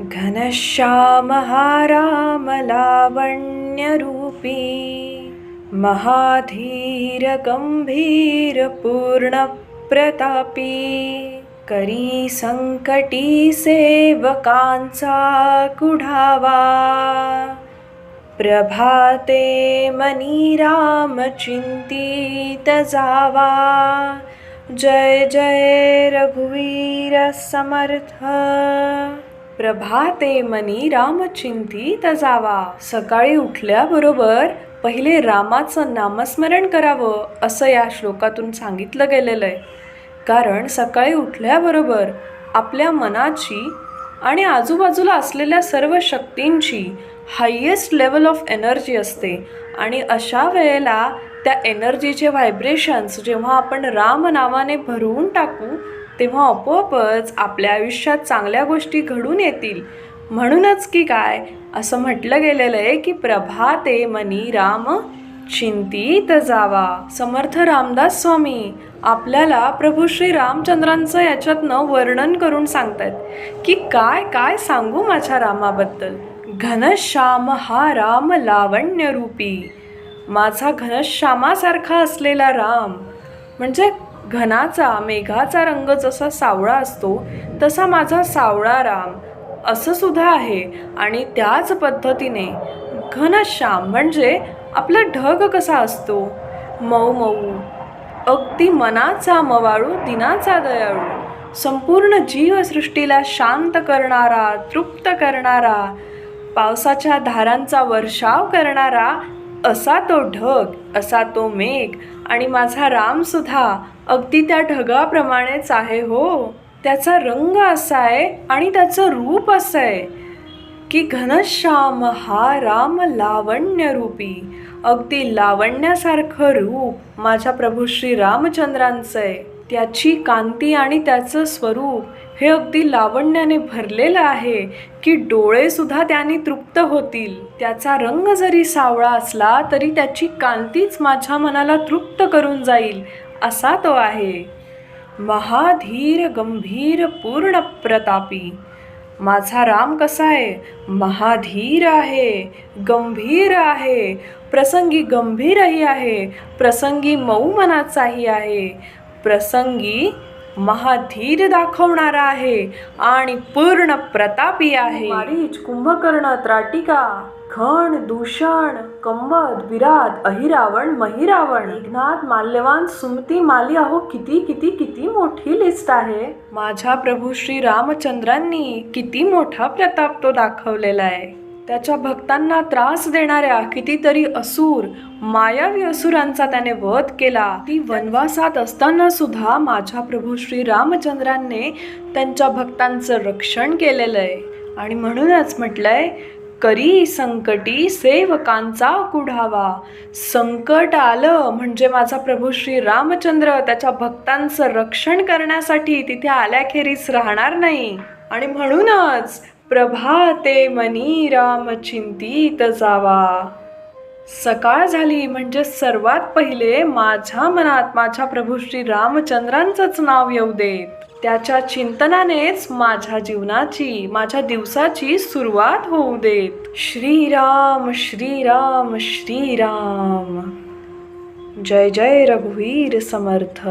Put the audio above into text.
घनश्याम हा राम लावण्यरूपी करी संकटी सेवकांचा कुढावा प्रभाते मनी राम चिंतित जावा जय जय रघुवीर समर्थ प्रभाते मनी राम चिंतित जावा सकाळी उठल्याबरोबर पहिले रामाचं नामस्मरण करावं असं या श्लोकातून सांगितलं गेलेलं आहे. कारण सकाळी उठल्याबरोबर आपल्या मनाची आणि आजूबाजूला असलेल्या सर्व शक्तींची हायेस्ट लेवल ऑफ एनर्जी असते. आणि अशा वेळेला त्या एनर्जीचे व्हायब्रेशन्स जेव्हा आपण राम नावाने भरवून टाकू तेव्हा आपोआपच आपल्या आयुष्यात चांगल्या गोष्टी घडून येतील. म्हणूनच की काय? असं म्हटलं गेलेलं आहे की प्रभाते मनी राम चिंतित जावा. समर्थ रामदास स्वामी आपल्याला प्रभू श्री रामचंद्रांचं याच्यातनं वर्णन करून सांगतात की काय काय सांगू माझ्या रामाबद्दल? घनश्याम हा राम लावण्य रूपी माझा घनश्यामासारखा असलेला राम. म्हणजे घनाचा मेघाचा रंग जसा सावळा असतो तसा माझा सावळा राम. असं सुद्धा आहे. आणि त्याच पद्धतीने घनश्याम म्हणजे आपला ढग कसा असतो? मऊ मऊ. अगदी मनाचा मवाळू दिनाचा दयाळू. संपूर्ण जीवसृष्टीला शांत करणारा तृप्त करणारा पावसाच्या धारांचा वर्षाव करणारा असा तो ढग असा तो मेघ आणि माझा रामसुद्धा अगदी त्या ढगाप्रमाणेच आहे हो. त्याचा रंग असा आहे आणि त्याचं रूप असं आहे की घनश्याम हा राम लावण्य रूपी अगदी लावण्यासारखं रूप माझ्या प्रभू श्री रामचंद्रांचं आहे. त्याची कांती आणि त्याचं स्वरूप हे अगदी लावण्याने भरलेलं आहे की डोळेसुद्धा त्याने तृप्त होतील. त्याचा रंग जरी सावळा असला तरी त्याची कांतीच माझ्या मनाला तृप्त करून जाईल असा तो आहे. महाधीर गंभीर पूर्ण प्रतापी. माझा राम कसा आहे? महाधीर आहे गंभीर आहे. प्रसंगी गंभीरही आहे प्रसंगी मऊ मनाचाही आहे. प्रसंगी महाधीर दाखवणारा आहे आणि पूर्ण प्रतापी आहे. मारीच कुंभकर्ण त्राटिका खण दूषण कंबद विराट अहिरावण महिरावण. मेघनाथ माल्यवान सुमती माली अहो किती किती किती मोठी लिस्ट आहे. माझ्या प्रभू श्री रामचंद्रांनी किती मोठा प्रताप तो दाखवलेला आहे. त्याच्या भक्तांना त्रास देणाऱ्या कितीतरी असुर मायावी असुरांचा त्याने वध केला. ती वनवासात असताना सुद्धा माझ्या प्रभू श्री रामचंद्रांनी त्यांच्या भक्तांचं रक्षण केलेलं आहे. आणि म्हणूनच म्हटलंय करी संकटी सेवकांचा कुढावा. संकट आलं म्हणजे माझा प्रभू श्री रामचंद्र त्याच्या भक्तांचं रक्षण करण्यासाठी तिथे आल्याखेरीस राहणार नाही. आणि म्हणूनच प्रभाते मनी राम चिंतित जावा. सकाळ झाली म्हणजे सर्वात पहिले माझ्या मनात माझ्या प्रभू श्री रामचंद्रांचंच नाव येऊ देत. त्याच्या चिंतनानेच माझ्या जीवनाची माझ्या दिवसाची सुरुवात होऊ देत. श्रीराम श्रीराम श्रीराम जय जय रघुवीर समर्थ.